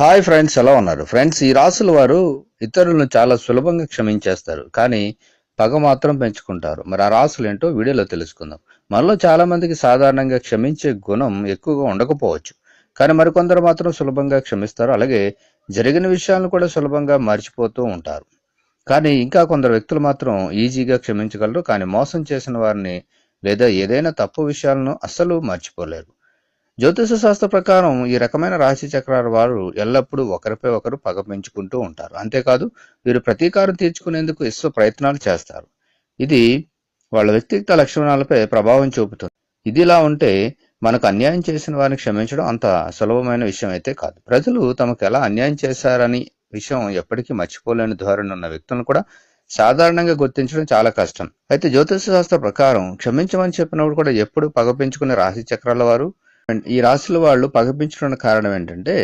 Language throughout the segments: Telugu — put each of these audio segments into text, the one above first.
హాయ్ ఫ్రెండ్స్ ఎలా ఉన్నారు? ఫ్రెండ్స్ ఈ రాసుల వారు ఇతరులను చాలా సులభంగా క్షమించేస్తారు కానీ పగ మాత్రం పెంచుకుంటారు. మరి ఆ రాసులు ఏంటో వీడియోలో తెలుసుకుందాం. మనలో చాలా మందికి సాధారణంగా క్షమించే గుణం ఎక్కువగా ఉండకపోవచ్చు కానీ మరికొందరు మాత్రం సులభంగా క్షమిస్తారు. అలాగే జరిగిన విషయాలను కూడా సులభంగా మర్చిపోతూ ఉంటారు. కానీ ఇంకా కొందరు వ్యక్తులు మాత్రం ఈజీగా క్షమించగలరు కానీ మోసం చేసిన వారిని లేదా ఏదైనా తప్పు విషయాలను అస్సలు మర్చిపోలేరు. జ్యోతిష శాస్త్ర ప్రకారం ఈ రకమైన రాశి చక్రాల వారు ఎల్లప్పుడూ ఒకరిపై ఒకరు పగ పెంచుకుంటూ ఉంటారు. అంతేకాదు వీరు ప్రతీకారం తీర్చుకునేందుకు ఇష్ట ప్రయత్నాలు చేస్తారు. ఇది వాళ్ళ వ్యక్తిగత లక్షణాలపై ప్రభావం చూపుతుంది. ఇది ఇలా ఉంటే మనకు అన్యాయం చేసిన వారిని క్షమించడం అంత సులభమైన విషయం అయితే కాదు. ప్రజలు తమకు ఎలా అన్యాయం చేశారని విషయం ఎప్పటికీ మర్చిపోలేని ధోరణి ఉన్న వ్యక్తులను కూడా సాధారణంగా గుర్తించడం చాలా కష్టం. అయితే జ్యోతిష శాస్త్ర ప్రకారం క్షమించమని చెప్పినప్పుడు కూడా ఎప్పుడు పగపించుకునే రాశి చక్రాల వారు? ఈ రాశుల వాళ్ళు పగపించుకున్న కారణం ఏంటంటే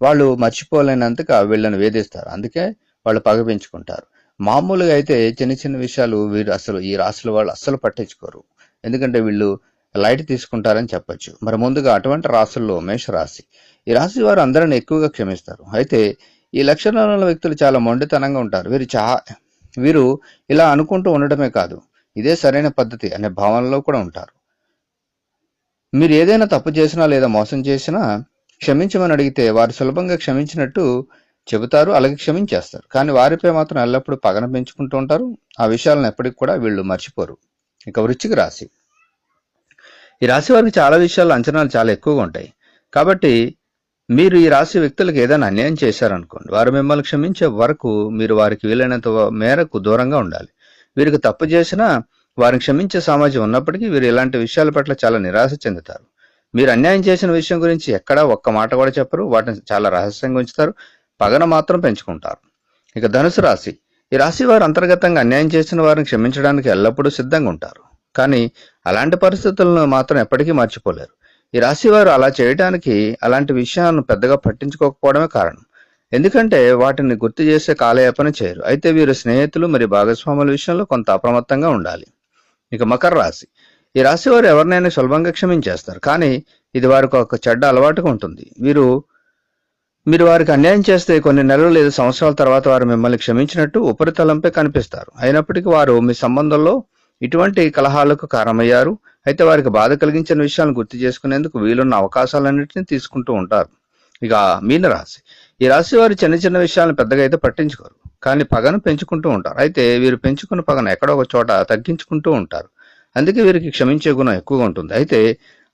వాళ్ళు మర్చిపోలేనంతగా వీళ్ళని వేధిస్తారు. అందుకే వాళ్ళు పగపించుకుంటారు మామూలుగా అయితే చిన్న చిన్న విషయాలు వీరు అసలు ఈ రాశుల వాళ్ళు అస్సలు పట్టించుకోరు. ఎందుకంటే వీళ్ళు లైట్ తీసుకుంటారని చెప్పొచ్చు. మరి ముందుగా అటువంటి రాశుల్లో మేషరాశి. ఈ రాశి వారు అందరిని ఎక్కువగా క్షమిస్తారు. అయితే ఈ లక్షణాలు ఉన్న వ్యక్తులు చాలా మొండితనంగా ఉంటారు. వీరు చా వీరు ఇలా అనుకుంటూ ఉండటమే కాదు. ఇదే సరైన పద్ధతి అనే భావనలో కూడా ఉంటారు. మీరు ఏదైనా తప్పు చేసినా లేదా మోసం చేసినా క్షమించమని అడిగితే వారు సులభంగా క్షమించినట్టు చెబుతారు అలాగే క్షమించేస్తారు. కానీ వారిపై మాత్రం ఎల్లప్పుడూ పగన పెంచుకుంటూ ఉంటారు. ఆ విషయాలను ఎప్పటికి కూడా వీళ్ళు మర్చిపోరు. ఇక వృచ్చిక రాశి. ఈ రాశి వారికి చాలా విషయాలు అంచనాలు చాలా ఎక్కువగా ఉంటాయి. కాబట్టి మీరు ఈ రాశి వ్యక్తులకు ఏదైనా అన్యాయం చేశారనుకోండి వారు మిమ్మల్ని క్షమించే వరకు మీరు వారికి వీలైనంత మేరకు దూరంగా ఉండాలి. వీరికి తప్పు చేసినా వారిని క్షమించే సమాజం ఉన్నప్పటికీ వీరు ఇలాంటి విషయాల పట్ల చాలా నిరాశ చెందుతారు. మీరు అన్యాయం చేసిన విషయం గురించి ఎక్కడా ఒక్క మాట కూడా చెప్పరు వాటిని చాలా రహస్యంగా ఉంచుతారు పగన మాత్రం పెంచుకుంటారు. ఇక ధనుసు రాశి. ఈ రాశి వారు అంతర్గతంగా అన్యాయం చేసిన వారిని క్షమించడానికి ఎల్లప్పుడూ సిద్ధంగా ఉంటారు. కానీ అలాంటి పరిస్థితులను మాత్రం ఎప్పటికీ మర్చిపోలేరు. ఈ రాశి వారు అలా చేయడానికి అలాంటి విషయాలను పెద్దగా పట్టించుకోకపోవడమే కారణం. ఎందుకంటే వాటిని గుర్తు చేసే కాలయాపన చేయరు. అయితే వీరు స్నేహితులు మరియు భాగస్వాముల విషయంలో కొంత అప్రమత్తంగా ఉండాలి. ఇక మకర రాశి. ఈ రాశి వారు ఎవరినైనా సులభంగా క్షమించేస్తారు. కానీ ఇది వారికి ఒక చెడ్డ అలవాటుగా ఉంటుంది. వీరు మీరు వారికి అన్యాయం చేస్తే కొన్ని నెలలు లేదా సంవత్సరాల తర్వాత వారు మిమ్మల్ని క్షమించినట్టు ఉపరితలంపై కనిపిస్తారు. అయినప్పటికీ వారు మీ సంబంధంలో ఇటువంటి కలహాలకు కారణమయ్యారు. అయితే వారికి బాధ కలిగించిన విషయాలను గుర్తు చేసుకునేందుకు వీలున్న అవకాశాలన్నింటినీ తీసుకుంటూ ఉంటారు. ఇక మీన రాశి. ఈ రాశి వారు చిన్న చిన్న విషయాలను పెద్దగా అయితే పట్టించుకోరు. కానీ పగను పెంచుకుంటూ ఉంటారు. అయితే వీరు పెంచుకున్న పగను ఎక్కడో ఒక చోట తగ్గించుకుంటూ ఉంటారు. అందుకే వీరికి క్షమించే గుణం ఎక్కువగా ఉంటుంది. అయితే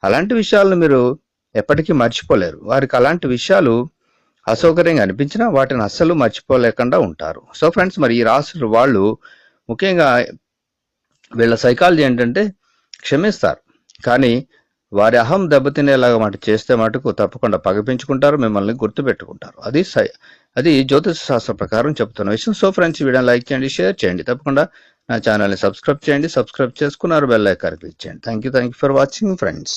అలాంటి విషయాలను మీరు ఎప్పటికీ మర్చిపోలేరు. వారికి అలాంటి విషయాలు అసౌకర్యంగా అనిపించినా వాటిని అస్సలు మర్చిపోలేకుండా ఉంటారు. సో ఫ్రెండ్స్ మరి ఈ రాశులు వాళ్ళు ముఖ్యంగా వీళ్ళ సైకాలజీ ఏంటంటే క్షమిస్తారు. కానీ వారి అహం దెబ్బతినేలాగా మాట చేస్తే మటుకు తప్పకుండా పగపించుకుంటారు మిమ్మల్ని గుర్తుపెట్టుకుంటారు. అది సై అది జ్యోతిష శాస్త్ర ప్రకారం చెప్తున్న విషయం. సో ఫ్రెండ్స్ వీడియో లైక్ చేయండి షేర్ చేయండి. తప్పకుండా నా ఛానల్ని సబ్స్క్రైబ్ చేయండి. సబ్స్క్రైబ్ చేసుకున్నారు బెల్ ఐకాన్ క్లిక్ చేయండి. Thank you thank you for watching friends